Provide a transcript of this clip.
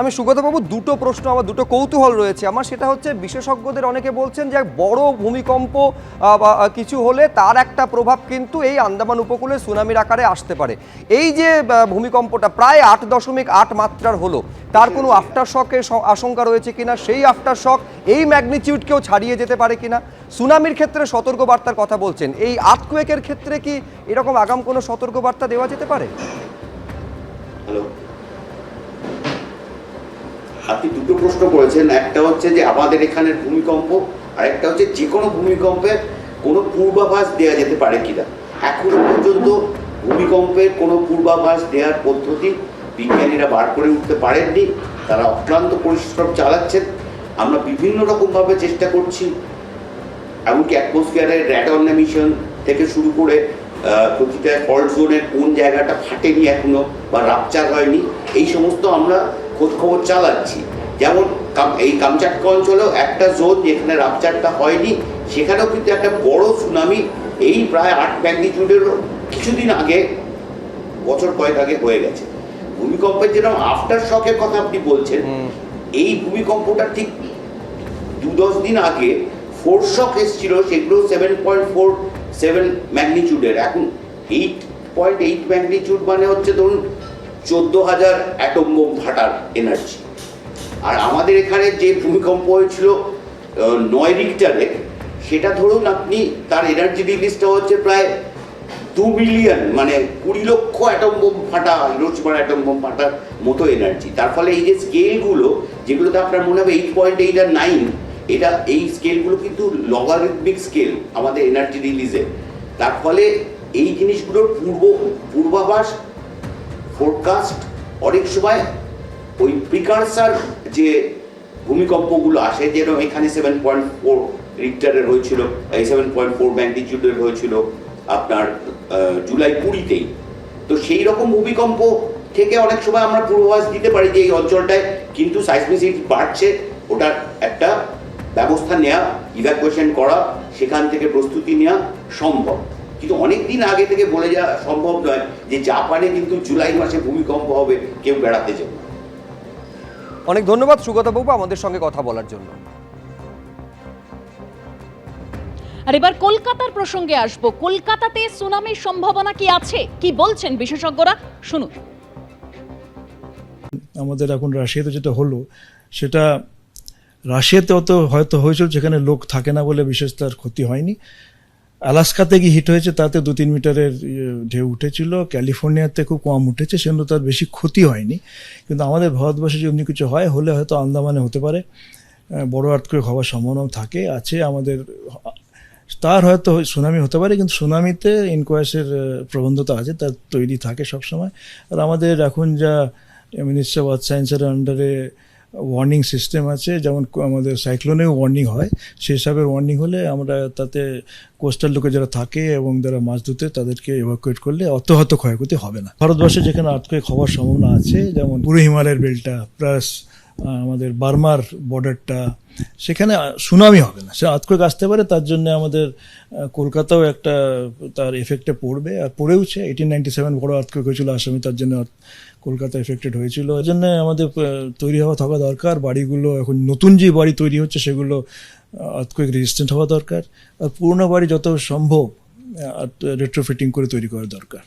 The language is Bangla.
আমি সুগতবাবু, দুটো প্রশ্ন আমার দুটো কৌতূহল রয়েছে। আমার সেটা হচ্ছে, বিশেষজ্ঞদের অনেকে বলছেন যে, বড় ভূমিকম্প কিছু হলে তার একটা প্রভাব কিন্তু এই আন্দামান উপকূলে সুনামির আকারে আসতে পারে। এই যে ভূমিকম্পটা প্রায় আট দশমিক আট মাত্রার হলো, তার কোনো আফটার শকের আশঙ্কা রয়েছে কিনা? সেই আফটার শক এই ম্যাগনিচিউডকেও ছাড়িয়ে যেতে পারে কিনা? সুনামির ক্ষেত্রে সতর্কবার্তার কথা বলছেন। এই আর্থকুয়েকের ক্ষেত্রে কি এরকম আগাম কোনো সতর্কবার্তা দেওয়া যেতে পারে? হ্যালো? আপনি দুটো প্রশ্ন করেছেন। একটা হচ্ছে যে আমাদের এখানের ভূমিকম্প, আর একটা হচ্ছে যে কোনো ভূমিকম্পের কোনো পূর্বাভাস দেওয়া যেতে পারে কিনা। এখনও পর্যন্ত ভূমিকম্পের কোনো পূর্বাভাস দেওয়ার পদ্ধতি বিজ্ঞানীরা বার করে উঠতে পারেননি। তারা অক্লান্ত পরিশ্রম চালাচ্ছেন। আমরা বিভিন্ন রকমভাবে চেষ্টা করছি। এমনকি অ্যাটমসফিয়ারের র্যাডন এমিশন থেকে শুরু করে প্রতিটা ফল্ট জোনের কোন জায়গাটা ফাটেনি এখনও বা রাপচার হয়নি। এই সমস্ত আমরা খোঁজ খবর চালাচ্ছি। যেমন এই কামচাটকা অঞ্চলেও একটা জোন যেখানে রাপচারটা হয়নি সেখানেও কিন্তু একটা বড় সুনামি এই প্রায় আট ম্যাগনিটিউডের কিছুদিন আগে বছর কয়েক আগে হয়ে গেছে। ভূমিকম্পের যেরকম আফটার শকের কথা আপনি বলছেন এই ভূমিকম্পটা ঠিক দু দশ দিন আগে ফোর শক এসেছিল সেগুলো সেভেন পয়েন্ট ফোর সেভেন ম্যাগনিচিউডের এখন এইট পয়েন্ট এইট ম্যাগনিচিউড মানে হচ্ছে ধরুন চোদ্দ হাজার অ্যাটম বোম ফাটার এনার্জি আর আমাদের এখানে যে ভূমিকম্প হয়েছিল নয় রিক্টারে সেটা ধরুন আপনি তার এনার্জি রিলিজটা হচ্ছে প্রায় দু মিলিয়ন মানে কুড়ি লক্ষ অ্যাটম বোম ফাটা, হিরোশিমার অ্যাটম বোম ফাটার মতো এনার্জি তার ফলে এই যে স্কেলগুলো যেগুলোতে আপনার মনে হবে এইট পয়েন্ট এইট আর নাইন এটা এই স্কেলগুলো কিন্তু লগারিদমিক স্কেল আমাদের এনার্জি রিলিজে তার ফলে এই জিনিসগুলোর পূর্ব, পূর্বাভাস ফোরকাস্ট অনেক সময় ওই প্রিকারসার যে ভূমিকম্পগুলো আসে যেরকম এখানে সেভেন পয়েন্ট ফোর রিক্টারের হয়েছিল, এই সেভেন পয়েন্ট ফোর ম্যাগনিচিউডের হয়েছিল আপনার জুলাই কুড়িতেই। তো সেই রকম ভূমিকম্প থেকে অনেক সময় আমরা পূর্বাভাস দিতে পারি যে এই অঞ্চলটায়, কিন্তু সাইসমিসিটি বাড়ছে, ওটার একটা ব্যবস্থা নেওয়া ইভ্যাকুয়েশন করা, সেখান থেকে প্রস্তুতি নেওয়া সম্ভব। কিন্তু অনেক দিন আগে থেকে বলে যাওয়া সম্ভব নয় যে জাপানে কিন্তু জুলাই মাসে ভূমিকম্প হবে কেউ বেড়াতে যাবে অনেক ধন্যবাদ সুগতবাবু আমাদের সঙ্গে কথা বলার জন্য। আর এবার কলকাতার প্রসঙ্গে আসব। কলকাতাতে সুনামির সম্ভাবনা কি আছে? কি বলছেন বিশেষজ্ঞরা? শুনুন। আমাদের এখন রাশিয়াতে যেটা হলো সেটা রাশিয়াতে অত হয়তো হয়েছিল যেখানে লোক থাকে না বলে বিশেষ তার ক্ষতি হয়নি। আলাস্কাতে গিয়ে হিট হয়েছে তাতে দু তিন মিটারের ইয়ে, ঢেউ উঠেছিল। ক্যালিফোর্নিয়াতে খুব কম উঠেছে সেজন্য তার বেশি ক্ষতি হয়নি। কিন্তু আমাদের ভারতবর্ষে যদি কিছু হয় হলে হয়তো আন্দামানে হতে পারে। বড় আর্থক্রেক হওয়ার সম্ভাবনা থাকে আছে আমাদের তার হয়তো সুনামি হতে পারে কিন্তু সুনামিতে ইনকোয়াসের প্রবন্ধতা আছে তার তৈরি থাকে সবসময়। আর আমাদের এখন যা মিনিস্টার অফ সায়েন্সের আন্ডারে ওয়ার্নিং সিস্টেম আছে, যেমন আমাদের সাইক্লোনেও ওয়ার্নিং হয়। সেই হিসাবে ওয়ার্নিং হলে আমরা তাতে কোস্টাল লোকে যারা থাকে এবং যারা মাছ ধুতে তাদেরকে এভাকুয়েট করলে অত হত ক্ষয়ক্ষতি হবে না। ভারতবর্ষে যেখানে আর্থকুয়েক হওয়ার সম্ভাবনা আছে, যেমন পুরো হিমালয়ের বেলটা প্লাস আমাদের বার্মার বর্ডারটা সেখানে সুনামি হবে না। সে আর্থকুয়েক আসতে পারে, তার জন্য আমাদের কলকাতাও একটা তার এফেক্টে পড়বে। আর পড়েওছে এইটিন নাইনটি সেভেন বড় আর্থকুয়েক হয়েছিল আসামি, তার জন্য কলকাতা এফেক্টেড হয়েছিল। এই জন্য আমাদের তৈরি হওয়া থাকা দরকার। বাড়িগুলো এখন নতুন যে বাড়ি তৈরি হচ্ছে, সেগুলো আর্থকুয়েক রেজিস্ট্যান্ট হওয়া দরকার। আর পুরোনো বাড়ি যত সম্ভব রেট্রোফিটিং করে তৈরি করা দরকার।